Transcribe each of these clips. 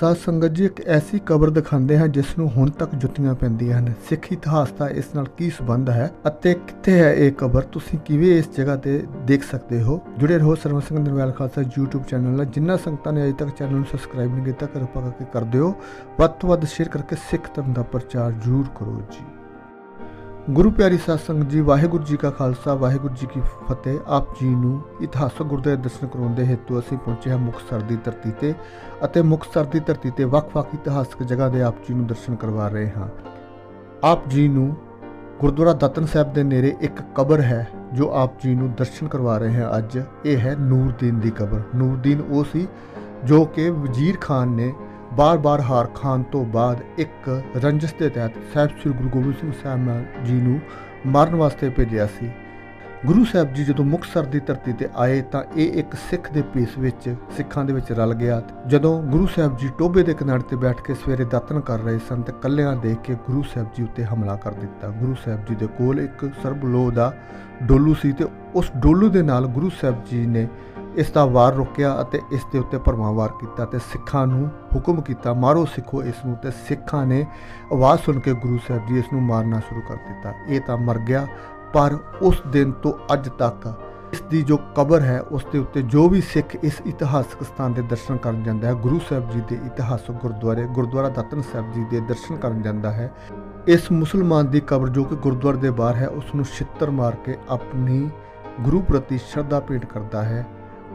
ਸਾਧ ਸੰਗਤ ਜੀ, ਇੱਕ ਐਸੀ ਕਬਰ ਦਿਖਾਉਂਦੇ ਹਨ ਜਿਸ ਨੂੰ ਹੁਣ ਤੱਕ ਜੁੱਤੀਆਂ ਪੈਂਦੀਆਂ ਹਨ। ਸਿੱਖ ਇਤਿਹਾਸ ਦਾ ਇਸ ਨਾਲ ਕੀ ਸੰਬੰਧ ਹੈ ਅਤੇ ਕਿੱਥੇ ਹੈ ਇਹ ਕਬਰ? ਤੁਸੀਂ ਕਿਵੇਂ ਇਸ ਜਗ੍ਹਾ ਤੇ ਦੇਖ ਸਕਦੇ ਹੋ? ਜੁੜੇ ਰਹੋ ਸਰਵ ਸਿੰਘ ਨਿਰਵੈਲ ਖਾਲਸਾ YouTube ਚੈਨਲ ਨਾਲ। ਜਿਨ੍ਹਾਂ ਸੰਗਤਾਂ ਨੇ ਅਜੇ ਤੱਕ ਚੈਨਲ ਨੂੰ ਸਬਸਕ੍ਰਾਈਬ ਨਹੀਂ ਕੀਤਾ, ਕਿਰਪਾ ਕਰਕੇ ਕਰ ਦਿਓ। ਵੱਧ ਤੋਂ ਵੱਧ ਸ਼ੇਅਰ ਕਰਕੇ ਸਿੱਖ ਧਰਮ ਦਾ ਪ੍ਰਚਾਰ ਜ਼ਰੂਰ ਕਰੋ ਜੀ। ਗੁਰੂ ਪਿਆਰੀ ਸਾਧ ਸੰਗਤ ਜੀ, ਵਾਹਿਗੁਰੂ ਜੀ ਕਾ ਖਾਲਸਾ, ਵਾਹਿਗੁਰੂ ਜੀ ਕੀ ਫਤਿਹ। ਆਪ ਜੀ ਨੂੰ ਇਤਿਹਾਸਕ ਗੁਰਦੁਆਰੇ ਦਰਸ਼ਨ ਕਰਾਉਣ ਦੇ ਹੇਤੂ ਅਸੀਂ ਪਹੁੰਚੇ ਹਾਂ ਮੁਕਤਸਰ ਦੀ ਧਰਤੀ ਤੇ ਅਤੇ ਮੁਕਤਸਰ ਦੀ ਧਰਤੀ ਤੇ ਵੱਖ-ਵੱਖ ਇਤਿਹਾਸਕ ਜਗ੍ਹਾ ਦੇ ਆਪ ਜੀ ਨੂੰ ਦਰਸ਼ਨ ਕਰਵਾ ਰਹੇ ਹਾਂ। ਆਪ ਜੀ ਨੂੰ ਗੁਰਦੁਆਰਾ ਦਤਨ ਸਾਹਿਬ ਦੇ ਨੇੜੇ ਇੱਕ ਕਬਰ ਹੈ, ਜੋ ਆਪ ਜੀ ਨੂੰ ਦਰਸ਼ਨ ਕਰਵਾ ਰਹੇ ਹਾਂ ਅੱਜ। ਇਹ ਹੈ ਨੂਰਦੀਨ ਦੀ ਕਬਰ। ਨੂਰਦੀਨ ਉਹ ਸੀ ਜੋ ਕਿ ਵਜ਼ੀਰ ਖਾਨ ਨੇ ਬਾਰ-ਬਾਰ ਹਾਰ ਖਾਣ ਤੋਂ ਬਾਅਦ ਇੱਕ ਰੰਜਸ ਦੇ ਤਹਿਤ ਸਾਹਿਬ ਸ੍ਰੀ ਗੁਰੂ ਗੋਬਿੰਦ ਸਿੰਘ ਸਾਹਿਬ ਜੀ ਨੂੰ ਮਾਰਨ ਵਾਸਤੇ ਭੇਜਿਆ ਸੀ। ਗੁਰੂ ਸਾਹਿਬ ਜੀ ਜਦੋਂ ਮੁਕਤਸਰ ਦੀ ਧਰਤੀ ਤੇ ਆਏ ਤਾਂ ਇਹ ਇੱਕ ਸਿੱਖ ਦੇ ਭੇਸ ਵਿੱਚ, ਸਿੱਖਾਂ ਦੇ ਵਿੱਚ ਰਲ ਗਿਆ ਜਦੋਂ ਗੁਰੂ ਸਾਹਿਬ ਜੀ ਟੋਬੇ ਦੇ ਕਿਨਾਰੇ ਤੇ ਬੈਠ ਕੇ ਸਵੇਰੇ ਦਾਤਨ ਕਰ ਰਹੇ ਸਨ ਤੇ ਕੱਲਿਆਂ ਦੇਖ ਕੇ ਗੁਰੂ ਸਾਹਿਬ ਜੀ ਉੱਤੇ ਹਮਲਾ ਕਰ ਦਿੱਤਾ। ਗੁਰੂ ਸਾਹਿਬ ਜੀ ਦੇ ਕੋਲ ਇੱਕ ਸਰਬਲੋ ਦਾ ਡੋਲੂ ਸੀ ਤੇ ਉਸ ਡੋਲੂ ਦੇ ਨਾਲ ਗੁਰੂ ਸਾਹਿਬ ਜੀ ਨੇ ਇਸ ਦਾ ਵਾਰ ਰੋਕਿਆ ਅਤੇ ਇਸ ਦੇ ਉੱਤੇ ਪਰਮਾ ਵਾਰ ਕੀਤਾ ਤੇ ਸਿੱਖਾਂ ਨੂੰ ਹੁਕਮ ਕੀਤਾ, ਮਾਰੋ ਸਿੱਖੋ ਇਸ ਨੂੰ ਤੇ ਸਿੱਖਾਂ ਨੇ ਆਵਾਜ਼ ਸੁਣ ਕੇ ਗੁਰੂ ਸਾਹਿਬ ਜੀ ਇਸ ਨੂੰ ਮਾਰਨਾ ਸ਼ੁਰੂ ਕਰ ਦਿੱਤਾ। ਇਹ ਤਾਂ ਮਰ ਗਿਆ, ਪਰ ਉਸ ਦਿਨ ਤੋਂ ਅੱਜ ਤੱਕ ਇਸ ਦੀ ਜੋ ਕਬਰ ਹੈ, ਉਸ ਦੇ ਉੱਤੇ ਜੋ ਵੀ ਸਿੱਖ ਇਸ ਇਤਿਹਾਸਕ ਸਥਾਨ ਦੇ ਦਰਸ਼ਨ ਕਰਨ ਜਾਂਦਾ ਹੈ, ਗੁਰੂ ਸਾਹਿਬ ਜੀ ਦੇ ਇਤਿਹਾਸਕ ਗੁਰਦੁਆਰੇ, ਗੁਰਦੁਆਰਾ ਦਤਨ ਸਾਹਿਬ ਜੀ ਦੇ ਦਰਸ਼ਨ ਕਰਨ ਜਾਂਦਾ ਹੈ, ਇਸ ਮੁਸਲਮਾਨ ਦੀ ਕਬਰ ਜੋ ਕਿ ਗੁਰਦੁਆਰੇ ਦੇ ਬਾਹਰ ਹੈ, ਉਸ ਨੂੰ ਛਿੱਤਰ ਮਾਰ ਕੇ ਆਪਣੀ ਗੁਰੂ ਪ੍ਰਤੀ ਸ਼ਰਧਾ ਭੇਟ ਕਰਦਾ ਹੈ।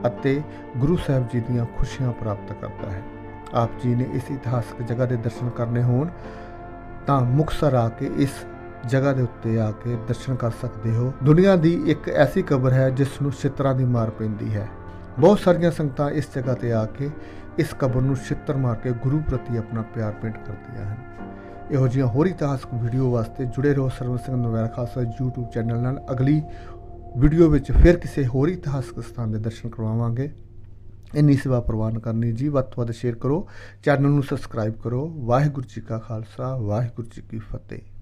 ਅਤੇ ਗੁਰੂ ਸਾਹਿਬ ਜੀ ਦੀਆਂ ਖੁਸ਼ੀਆਂ ਪ੍ਰਾਪਤ ਕਰਦਾ ਹੈ। ਆਪ ਜੀ ਨੇ ਇਸ ਇਤਿਹਾਸਕ ਜਗ੍ਹਾ ਦੇ ਦਰਸ਼ਨ ਕਰਨੇ ਹੋਣ, ਤਾਂ ਮੁਕਤਸਰ ਆ ਕੇ ਇਸ ਜਗ੍ਹਾ ਦੇ ਉੱਤੇ ਆ ਕੇ ਦਰਸ਼ਨ ਕਰ ਸਕਦੇ ਹੋ। ਦੁਨੀਆ ਦੀ ਇੱਕ ਐਸੀ ਕਬਰ ਹੈ, ਜਿਸ ਨੂੰ ਛਿੱਤਰਾਂ ਦੀ ਮਾਰ ਪੈਂਦੀ ਹੈ। ਬਹੁਤ ਸਾਰੀਆਂ ਸੰਗਤਾਂ ਇਸ ਜਗ੍ਹਾ ਤੇ ਆ ਕੇ ਇਸ ਕਬਰ ਨੂੰ ਛਿੱਤਰ ਮਾਰ ਕੇ ਗੁਰੂ ਪ੍ਰਤੀ ਆਪਣਾ ਪਿਆਰ ਪੇਂਟ ਕਰਦੀਆਂ ਹਨ। ਇਹੋ ਜਿਹੀਆਂ ਹੋਰ ਇਤਿਹਾਸਕ ਵੀਡੀਓ ਵਾਸਤੇ ਜੁੜੇ ਰਹੋ ਸਰਵ ਸਿੰਘ ਨਵੈਰ ਖਾਲਸਾ YouTube ਚੈਨਲ ਨਾਲ। ਅਗਲੀ ਵੀਡੀਓ ਵਿੱਚ ਫਿਰ ਕਿਸੇ ਹੋਰ ਇਤਿਹਾਸਕ ਸਥਾਨ ਦੇ ਦਰਸ਼ਨ ਕਰਵਾਵਾਂਗੇ। ਇੰਨੀ ਸੇਵਾ ਪ੍ਰਵਾਨ ਕਰਨੀ ਜੀ, ਵੱਧ ਤੋਂ ਵੱਧ ਸ਼ੇਅਰ ਕਰੋ। ਚੈਨਲ ਨੂੰ ਸਬਸਕ੍ਰਾਈਬ ਕਰੋ। ਵਾਹਿਗੁਰੂ ਜੀ ਕਾ ਖਾਲਸਾ, ਵਾਹਿਗੁਰੂ ਜੀ ਕੀ ਫਤਿਹ।